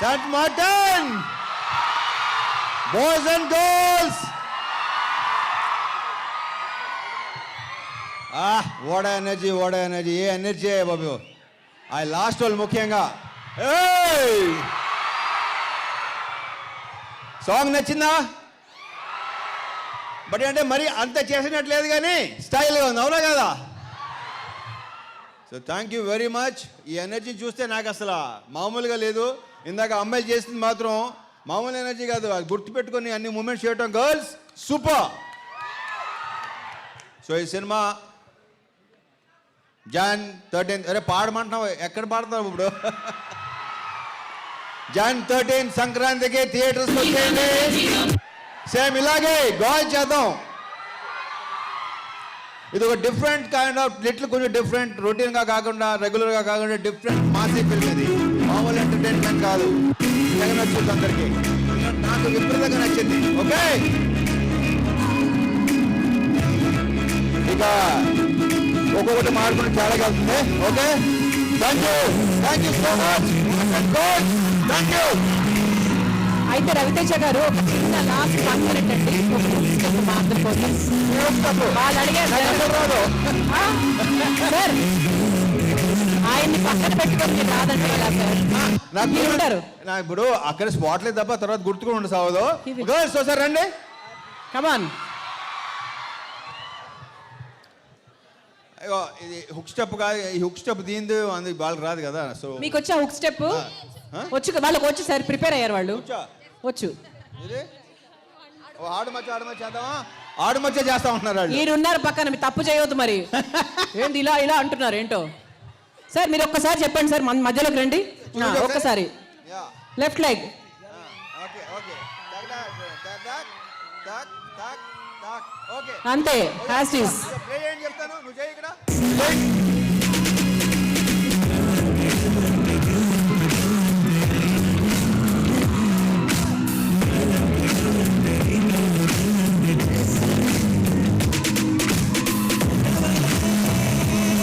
St. Martin boys and girls Ah, energy what energy A energy బాబు? ఆ last వాళ్ళు ముఖ్యంగా. సాంగ్ నచ్చిందా? బట్ అంటే మరి అంత చేసినట్లేదు కానీ స్టైల్గా ఉంది అవునా కదా? So thank you very much ఈ ఎనర్జీ చూస్తే నాకు అసలు మామూలుగా లేదు. ఇందాక అమ్మాయిలు చేసింది మాత్రం మామూలు ఎనర్జీ కాదు. అది గుర్తుపెట్టుకొని అన్ని మూమెంట్స్ చేయటం. గర్ల్స్ సూపర్ సో ఈ సినిమా జాన్ థర్టీన్ అరే పాడమంటున్నావు? ఎక్కడ పాడతావు ఇప్పుడు? జాన్ థర్టీన్ సంక్రాంతికి థియేటర్స్ సేమ్ ఇలాగే గోల్ చేద్దాం. ఇది ఒక డిఫరెంట్ కైండ్ ఆఫ్ లిటిల్ కొంచెం డిఫరెంట్ రొటీన్గా కాకుండా రెగ్యులర్గా కాకుండా డిఫరెంట్ మాసీ ఫిల్మ్ ఇది. మామూలు ఎంటర్టైన్మెంట్ కాదు. తెగ నచ్చుతుంది అందరికీ. నాకు విపరీతంగా నచ్చింది. ఓకే ఇక ఒక్కొక్కటి మాడుకుని చాలా కలుగుతుంది okay thank you thank you so much thank you అయితే రవితేజ గారు చిన్న లాస్ట్ వన్ మినిట్ అండి. వాళ్ళు అడిగారు రాదు ఆ? సార్ ఆయన్ని పక్కన పెట్టుకొని మీరు రాదంటే ఎలా సార్ నాకు మీరు ఉంటారు. నాకు ఇప్పుడు అక్కడ స్పాట్లేదు తప్ప తర్వాత గుర్తుకుని ఉండి సావదు. గర్ల్స్ ఒకసారి రండి. కమాన్ ఇది హుక్ స్టెప్ కాదు ఈ హుక్ స్టెప్ దీంది అంది వాళ్ళకి రాదు కదా సో మీకు వచ్చా హుక్ స్టెప్ ఆ? వచ్చు వాళ్ళకి వచ్చి సార్ ప్రిపేర్ అయ్యారు వాళ్ళు. వచ్చా? వచ్చు. ఇది? ఓ ఆడు మచ్చ ఆడు మచ్చ చేద్దామా? ఆడు మచ్చ చేస్తా ఉంటున్నారు వాళ్ళు. మీరు ఉన్నారు పక్కన మీరు తప్పు చేయవద్దు మరి. ఏంటి ఇలా ఇలా అంటున్నారు ఏంటో? సార్ మీరు ఒక్కసారి చెప్పండి సార్ మన మధ్యలోకి రండి. ఒక్కసారి. Left leg. అంతే హ్యాస్టీస్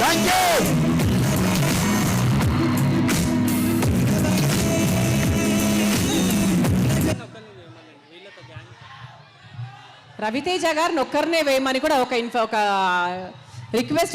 థ్యాంక్ యూ రవితేజ గారిని ఒక్కరినే వేయమని కూడా ఒక ఇన్ఫో ఒక రిక్వెస్ట్